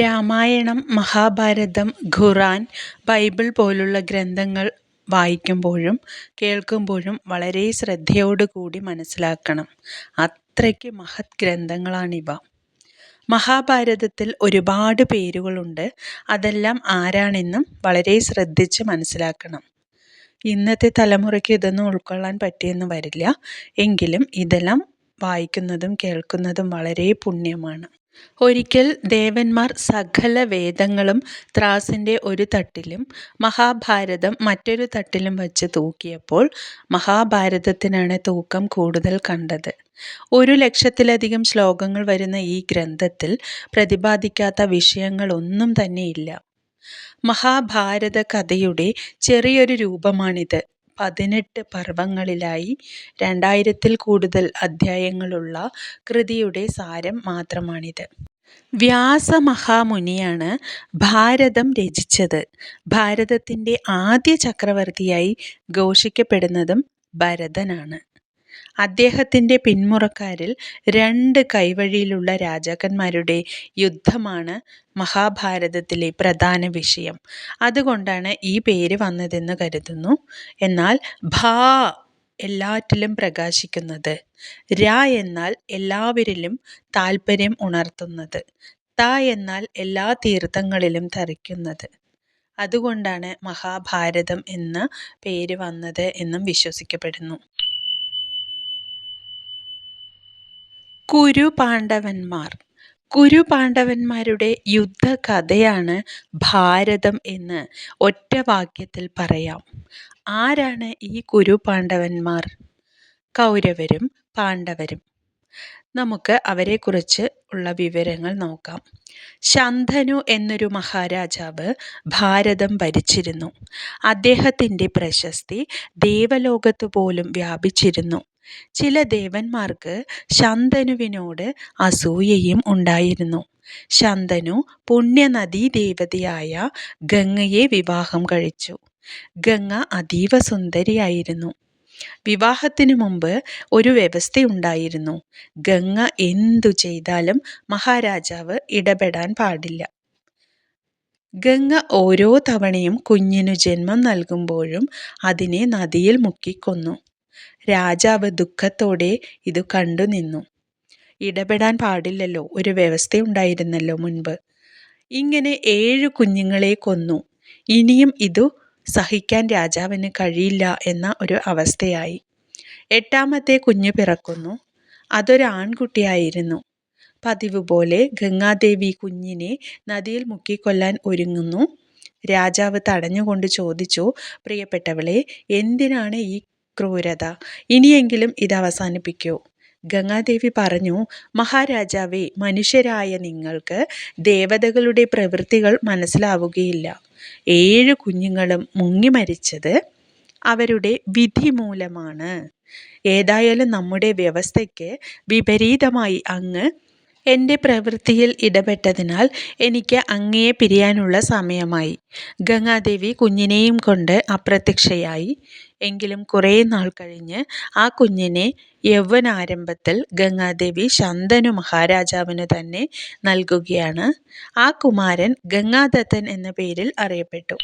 രാമായണം മഹാഭാരതം ഖുറാൻ Bible പോലുള്ള ഗ്രന്ഥങ്ങൾ വായിക്കുമ്പോഴും കേൾക്കുമ്പോഴും വളരെ ശ്രദ്ധയോടുകൂടി മനസ്സിലാക്കണം. അത്രയ്ക്ക് മഹത് ഗ്രന്ഥങ്ങളാണിവ. മഹാഭാരതത്തിൽ ഒരുപാട് പേരുകളുണ്ട്. അതെല്ലാം ആരാണെന്നും വളരെ ശ്രദ്ധിച്ച് മനസ്സിലാക്കണം. ഇന്നത്തെ തലമുറയ്ക്ക് ഇതൊന്നും ഉൾക്കൊള്ളാൻ പറ്റിയെന്ന് വരില്ല. എങ്കിലും ഇതെല്ലാം വായിക്കുന്നതും കേൾക്കുന്നതും വളരെ പുണ്യമാണ്. ഒരിക്കൽ ദേവന്മാർ സകല വേദങ്ങളും ത്രാസിന്റെ ഒരു തട്ടിലും മഹാഭാരതം മറ്റൊരു തട്ടിലും വച്ച് തൂക്കിയപ്പോൾ മഹാഭാരതത്തിനാണ് തൂക്കം കൂടുതൽ കണ്ടത്. ഒരു ലക്ഷത്തിലധികം ശ്ലോകങ്ങൾ വരുന്ന ഈ ഗ്രന്ഥത്തിൽ പ്രതിപാദിക്കാത്ത വിഷയങ്ങളൊന്നും തന്നെയില്ല. മഹാഭാരത കഥയുടെ ചെറിയൊരു രൂപമാണിത്. പതിനെട്ട് പർവങ്ങളിലായി രണ്ടായിരത്തിൽ കൂടുതൽ അധ്യായങ്ങളുള്ള കൃതിയുടെ സാരം മാത്രമാണിത്. വ്യാസമഹാമുനിയാണ് ഭാരതം രചിച്ചത്. ഭാരതത്തിന്റെ ആദ്യ ചക്രവർത്തിയായി ഘോഷിക്കപ്പെടുന്നതും ഭരതനാണ്. അദ്ദേഹത്തിന്റെ പിന്മുറക്കാരിൽ രണ്ട് കൈവഴിയിലുള്ള രാജാക്കന്മാരുടെ യുദ്ധമാണ് മഹാഭാരതത്തിലെ പ്രധാന വിഷയം. അതുകൊണ്ടാണ് ഈ പേര് വന്നതെന്ന് കരുതുന്നു. എന്നാൽ ഭാ എല്ലാറ്റിലും പ്രകാശിക്കുന്നത് ര എന്നാൽ എല്ലാവരിലും താല്പര്യം ഉണർത്തുന്നത് ത എന്നാൽ എല്ലാ തീർത്ഥങ്ങളിലും തറിക്കുന്നത് അതുകൊണ്ടാണ് മഹാഭാരതം എന്ന പേര് വന്നത് എന്നും വിശ്വസിക്കപ്പെടുന്നു. കുരു പാണ്ഡവന്മാർ കുരു പാണ്ഡവന്മാരുടെ യുദ്ധകഥയാണ് ഭാരതം എന്ന് ഒറ്റ വാക്യത്തിൽ പറയാം. ആരാണ് ഈ കുരു പാണ്ഡവന്മാർ കൗരവരും പാണ്ഡവരും. നമുക്ക് അവരെക്കുറിച്ച് ഉള്ള വിവരങ്ങൾ നോക്കാം. ശന്തനു എന്നൊരു മഹാരാജാവ് ഭാരതം ഭരിച്ചിരുന്നു. അദ്ദേഹത്തിന്റെ പ്രശസ്തി ദേവലോകത്ത് പോലും വ്യാപിച്ചിരുന്നു. ചില ദേവന്മാർക്ക് ശന്തനുവിനോട് അസൂയയും ഉണ്ടായിരുന്നു. ശന്തനു പുണ്യനദീ ദേവതയായ ഗംഗയെ വിവാഹം കഴിച്ചു. ഗംഗ അതീവ സുന്ദരിയായിരുന്നു. വിവാഹത്തിനു മുമ്പ് ഒരു വ്യവസ്ഥയുണ്ടായിരുന്നു. ഗംഗ എന്തു ചെയ്താലും മഹാരാജാവ് ഇടപെടാൻ പാടില്ല. ഗംഗ ഓരോ തവണയും കുഞ്ഞിനു ജന്മം നൽകുമ്പോഴും അതിനെ നദിയിൽ മുക്കിക്കൊന്നു. രാജാവ് ദുഃഖത്തോടെ ഇതു കണ്ടു നിന്നു. ഇടപെടാൻ പാടില്ലല്ലോ ഒരു വ്യവസ്ഥയുണ്ടായിരുന്നല്ലോ മുൻപ്. ഇങ്ങനെ ഏഴു കുഞ്ഞുങ്ങളെ കൊന്നു. ഇനിയും ഇതു സഹിക്കാൻ രാജാവിന് കഴിയില്ല എന്ന ഒരു അവസ്ഥയായി. എട്ടാമത്തെ കുഞ്ഞു പിറക്കുന്നു. അതൊരു ആൺകുട്ടിയായിരുന്നു. പതിവ് പോലെ ഗംഗാദേവി കുഞ്ഞിനെ നദിയിൽ മുക്കിക്കൊല്ലാൻ ഒരുങ്ങുന്നു. രാജാവ് തടഞ്ഞുകൊണ്ട് ചോദിച്ചു പ്രിയപ്പെട്ടവളെ എന്തിനാണ് ഈ ക്രൂരത. ഇനിയെങ്കിലും ഇത് അവസാനിപ്പിക്കൂ. ഗംഗാദേവി പറഞ്ഞു മഹാരാജാവേ മനുഷ്യരായ നിങ്ങൾക്ക് ദേവതകളുടെ പ്രവൃത്തികൾ മനസ്സിലാവുകയില്ല. ഏഴ് കുഞ്ഞുങ്ങളും മുങ്ങി മരിച്ചത് അവരുടെ വിധി മൂലമാണ്. ഏതായാലും നമ്മുടെ വ്യവസ്ഥയ്ക്ക് വിപരീതമായി അങ്ങ് എന്റെ പ്രവൃത്തിയിൽ ഇടപെട്ടതിനാൽ എനിക്ക് അങ്ങയെ പിരിയാനുള്ള സമയമായി. ഗംഗാദേവി കുഞ്ഞിനെയും കൊണ്ട് അപ്രത്യക്ഷയായി. എങ്കിലും കുറേ നാൾ കഴിഞ്ഞ് ആ കുഞ്ഞിനെ യൗവനാരംഭത്തിൽ ഗംഗാദേവി ശന്തനു മഹാരാജാവിന് തന്നെ നൽകുകയാണ്. ആ കുമാരൻ ഗംഗാദത്തൻ എന്ന പേരിൽ അറിയപ്പെട്ടു.